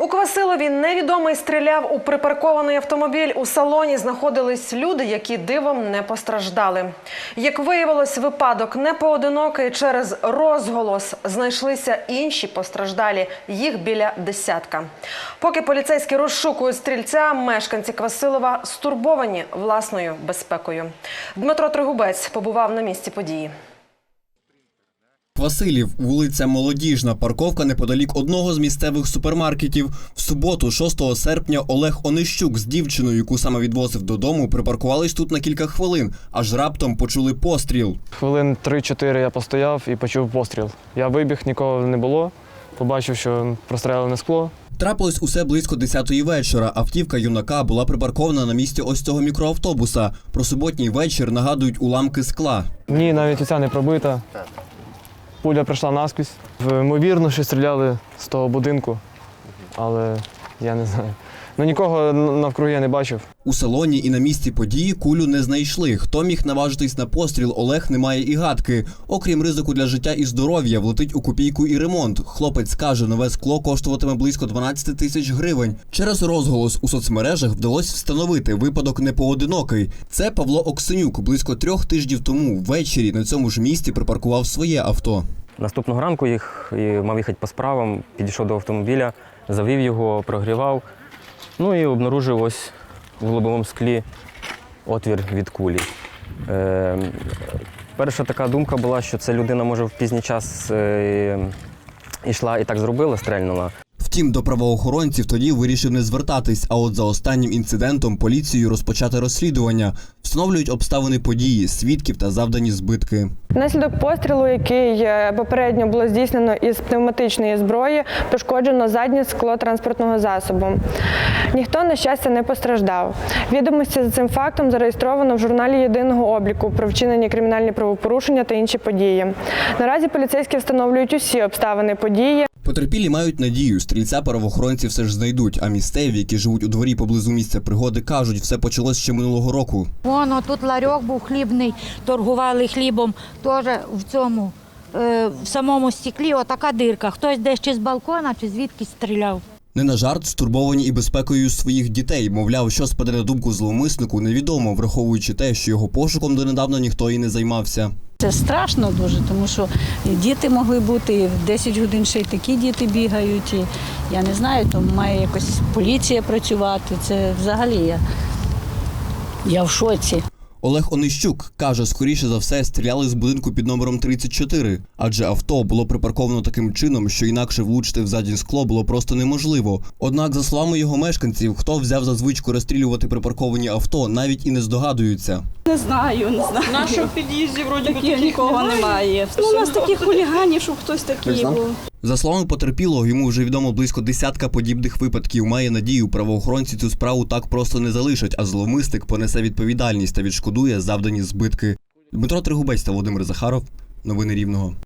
У Квасилові невідомий стріляв у припаркований автомобіль. У салоні знаходились люди, які дивом не постраждали. Як виявилось, випадок не поодинокий. Через розголос знайшлися інші постраждалі. Їх біля десятка. Поки поліцейські розшукують стрільця, мешканці Квасилова стурбовані власною безпекою. Дмитро Тригубець побував на місці події. Василів, вулиця Молодіжна, парковка неподалік одного з місцевих супермаркетів. В суботу, 6 серпня, Олег Онищук з дівчиною, яку саме відвозив додому, припаркувались тут на кілька хвилин, аж раптом почули постріл. Хвилин 3-4 я постояв і почув постріл. Я вибіг, нікого не було. Побачив, що прострелене скло. Трапилось усе близько 10-ї вечора. Автівка юнака була припаркована на місці ось цього мікроавтобуса. Про суботній вечір нагадують уламки скла. Ні, навіть ця не пробита. Пуля прийшла наскрізь. Ймовірно, що стріляли з того будинку, але я не знаю. Ну нікого навкруги я не бачив. У салоні і на місці події кулю не знайшли. Хто міг наважитись на постріл, Олег не має і гадки. Окрім ризику для життя і здоров'я, влетить у копійку і ремонт. Хлопець каже, нове скло коштуватиме близько 12 тисяч гривень. Через розголос у соцмережах вдалося встановити випадок не поодинокий. Це Павло Оксенюк близько трьох тижнів тому ввечері на цьому ж місці припаркував своє авто. Наступного ранку їх і мав їхати по справам, підійшов до автомобіля, завів його, прогрівав. Ну і обнаружив ось в лобовому склі отвір від кулі. Е, перша така думка була, що це людина може в пізній час е, йшла і так зробила, стрельнула. Втім, до правоохоронців тоді вирішив не звертатись. А от за останнім інцидентом поліцією розпочати розслідування. Встановлюють обставини події, свідків та завдані збитки. Внаслідок пострілу, який е, попередньо було здійснено із пневматичної зброї, пошкоджено заднє скло транспортного засобу. Ніхто, на щастя, не постраждав. Відомості за цим фактом зареєстровано в журналі єдиного обліку про вчинені кримінальні правопорушення та інші події. Наразі поліцейські встановлюють усі обставини події. Потерпілі мають надію, стрільця правоохоронці все ж знайдуть. А місцеві, які живуть у дворі поблизу місця пригоди, кажуть, все почалось ще минулого року. Воно тут ларьок був хлібний, торгували хлібом, теж в цьому, е, в самому стеклі отака дирка. Хтось десь чи з балкона, чи звідки стріляв. Не на жарт стурбовані і безпекою своїх дітей. Мовляв, що спаде на думку зловмиснику, невідомо, враховуючи те, що його пошуком донедавна ніхто і не займався. Це страшно дуже, тому що діти могли бути, і в 10 годин ще й такі діти бігають. І я не знаю, то має якось поліція працювати. Це взагалі я, я в шоці. Олег Онищук каже, скоріше за все стріляли з будинку під номером 34, адже авто було припарковано таким чином, що інакше влучити в заднє скло було просто неможливо. Однак, за словами його мешканців, хто взяв за звичку розстрілювати припарковані авто, навіть і не здогадуються. Не знаю, не знаю. В нашому під'їзді вроді Таких таких нікого немає. Ну, у нас таких хуліганів, щоб хтось такий був. За словами потерпілого, йому вже відомо близько десятка подібних випадків. Має надію, правоохоронці цю справу так просто не залишать, а зловмисник понесе відповідальність та відшкодує завдані збитки. Дмитро Тригубець та Володимир Захаров. Новини Рівного.